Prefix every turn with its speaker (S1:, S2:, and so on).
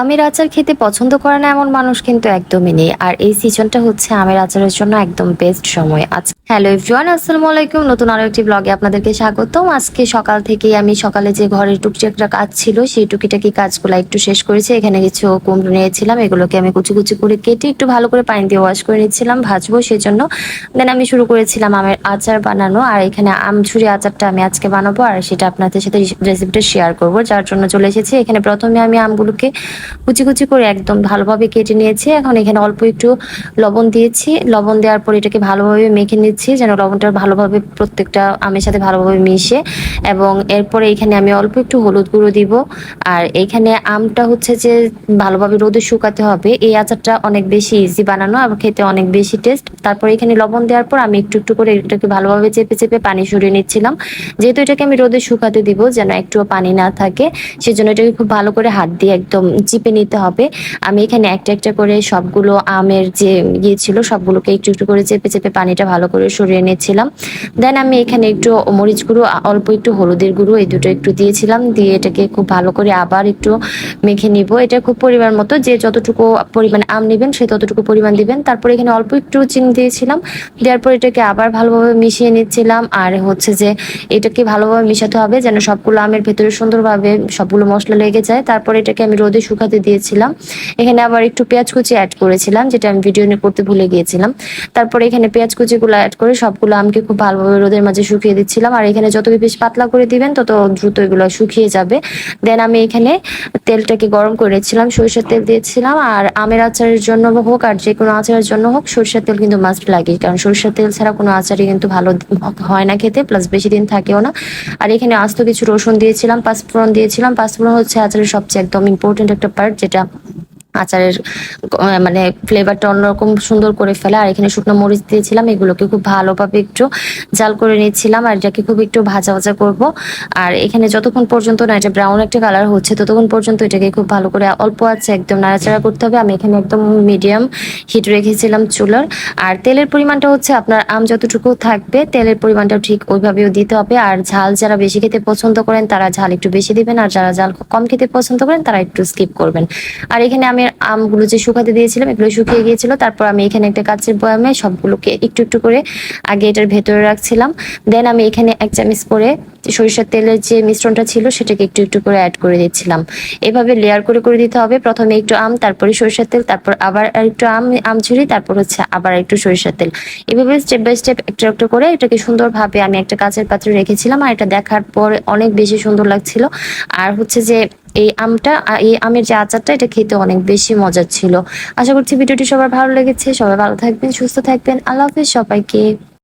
S1: আমের আচার খেতে পছন্দ করে না এমন মানুষ কিন্তু একদমই নেই। আর এই সিজনটা হচ্ছে আমের আচারের জন্য একদম বেস্ট সময়। আচ্ছা হ্যালো এভরিওয়ান আসসালামু আলাইকুম। নতুন আরও একটি ব্লগে আপনাদেরকে স্বাগতম। আজকে সকাল থেকেই আমি সকালে যে ঘরের টুকটাকটা কাজ ছিল, সেই টুকিটাকি কাজগুলো একটু শেষ করেছি। এখানে কিছু কুমড়ো নিয়েছিলাম, এগুলোকে আমি কুচি কুচি করে কেটে একটু ভালো করে পানি দিয়ে ওয়াশ করে নিচ্ছিলাম ভাজবো সেই জন্য দেন আমি শুরু করেছিলাম আমের আচার বানানো, আর এখানে আম ছুরি আচারটা আমি আজকে বানাবো, আর সেটা আপনাদের সাথে রেসিপিটা শেয়ার করব, যার জন্য চলে এসেছি। এখানে প্রথমে আমি আমগুলোকে কুচি কুচি করে একদম ভালোভাবে কেটে নিয়েছি। এখন এখানে অল্প একটু লবণ দিয়েছি। লবণ দেওয়ার পর এটাকে ভালোভাবে মেখে নিচ্ছি যেন লবণটা ভালোভাবে প্রত্যেকটা আমের সাথে ভালোভাবে মিশে। এবং এরপরে এখানে আমি অল্প একটু হলুদ গুঁড়ো দিব। আর এখানে আমটা হচ্ছে যে ভালোভাবে রোদে শুকাতে হবে। এই আচারটা অনেক বেশি ইজি বানানো আর খেতে অনেক বেশি টেস্ট তারপর এখানে লবণ দেওয়ার পর আমি একটু একটু করে এটাকে ভালোভাবে চেপে চেপে পানি সরিয়ে নিচ্ছিলাম। যেহেতু এটাকে আমি রোদে শুকাতে দিব যেন একটুও পানি না থাকে, সেজন্য এটাকে খুব ভালো করে হাত দিয়ে একদম চিপে নিতে হবে। আমি এখানে একটা একটা করে সবগুলো আমের যে ইয়ে ছিল, সবগুলোকে একটু একটু করে চেপে চেপে পানিটা ভালো করে সরিয়ে নিচ্ছিলাম দেন আমি এখানে একটু মরিচ গুঁড়ো, অল্প একটু হলুদের গুঁড়ো, এই দুটো একটু দিয়েছিলাম। দিয়ে এটাকে খুব ভালো করে আবার একটু মেখে নিব। এটা খুব পরিমাণ মতো যে যতটুকু পরিমাণে আম নেবেন, সে ততটুকু পরিমাণ দিবেন। তারপর এখানে অল্প একটু চিনি দিয়েছিলাম। দেওয়ার পর এটাকে আবার ভালোভাবে মিশিয়ে নিচ্ছিলাম। আর হচ্ছে যে এটাকে ভালোভাবে মিশাতে হবে যেন সবগুলো আমের ভেতরে সুন্দরভাবে সবগুলো মশলা লেগে যায়। তারপর এটাকে আমি রোদে শুকাতে দিয়েছিলাম। এখানে আবার একটু পেঁয়াজ কুচি অ্যাড করেছিলাম, যেটা আমি ভিডিও করতে ভুলে গিয়েছিলাম। তারপর এখানে পেঁয়াজ কুচিগুলো অ্যাড করে সবগুলো আমকে খুব ভালোভাবে রোদের মাঝে শুকিয়ে দিচ্ছিলাম। আর এখানে যত বেশি পাতলা করে দিবেন, তত দ্রুত এগুলো শুকিয়ে যাবে। দেন আমি এখানে তেলটাকে গরম করেছিলাম সরিষার তেল দিয়েছিলাম। আর আমের আচারের জন্য হোক, আর যে কোনো আচারের জন্য হোক, সরিষার তেল কিন্তু মাস্ট লাগে। কারণ সরিষার তেল ছাড়া কোনো আচারই কিন্তু ভালো হয় না খেতে প্লাস বেশি দিন থাকেও না। আর এখানে আস্ত কিছু রসুন দিয়েছিলাম, পাঁচফোড়ন দিয়েছিলাম। পাঁচফোড়ন হচ্ছে আচারের সবচেয়ে একদম ইম্পর্টেন্ট একটা পার্ট যেটা আচারের মানে ফ্লেভারটা অন্যরকম সুন্দর করে ফেলে। আর এখানে শুকনো মরিচ দিয়েছিলাম, এগুলোকে খুব ভালোভাবে একটু জাল করে নিচ্ছিলাম, আর এটাকে খুব একটু ভাজা ভাজা করব। আর এখানে যতক্ষণ পর্যন্ত না, এটা ব্রাউন একটা কালার হচ্ছে, ততক্ষণ পর্যন্ত এটাকে খুব ভালো করে অল্প আছে, একদম নাড়াচাড়া করতে হবে। আমি এখানে একদম মিডিয়াম হিট রেখেছিলাম চুলার। আর তেলের পরিমাণটা হচ্ছে আপনার আম যতটুকু থাকবে, তেলের পরিমাণটা ঠিক ওইভাবেও দিতে হবে। আর ঝাল যারা বেশি খেতে পছন্দ করেন, তারা ঝাল একটু বেশি দিবেন, আর যারা ঝাল কম খেতে পছন্দ করেন, তারা একটু স্কিপ করবেন। আর এখানে আমি আমগুলো যে শুকাতে দিয়েছিলাম, এগুলো শুকিয়ে গিয়েছিল। তারপর আমি এখানে একটা কাচের বয়ামে সবগুলোকে একটু একটু করে আগে এটার ভেতরে রাখছিলাম। দেন আমি এখানে এক চামচ করে সরিষার তেলের যে মিশ্রণটা ছিল, সেটাকে একটু একটু করে অ্যাড করে দিচ্ছিলাম। এভাবে লেয়ার করে করে দিতে হবে। প্রথমে একটু আম, তারপরে সরিষার তেল, তারপর আবার একটু আম আম আমঝুরি তারপর হচ্ছে আবার একটু সরিষার তেল। এভাবে স্টেপ বাই স্টেপ একটু একটু করে এটাকে সুন্দরভাবে আমি একটা কাচের পাত্রে রেখেছিলাম। আর এটা দেখার পর অনেক বেশি সুন্দর লাগছিল। আর হচ্ছে যে এই আমটা এই আমের যে আচারটা, এটা খেতে অনেক বেশি মজার ছিল। আশা করছি ভিডিওটি সবার ভালো লেগেছে। সবাই ভালো থাকবেন, সুস্থ থাকবেন। আল্লাহ হাফিজ সবাইকে।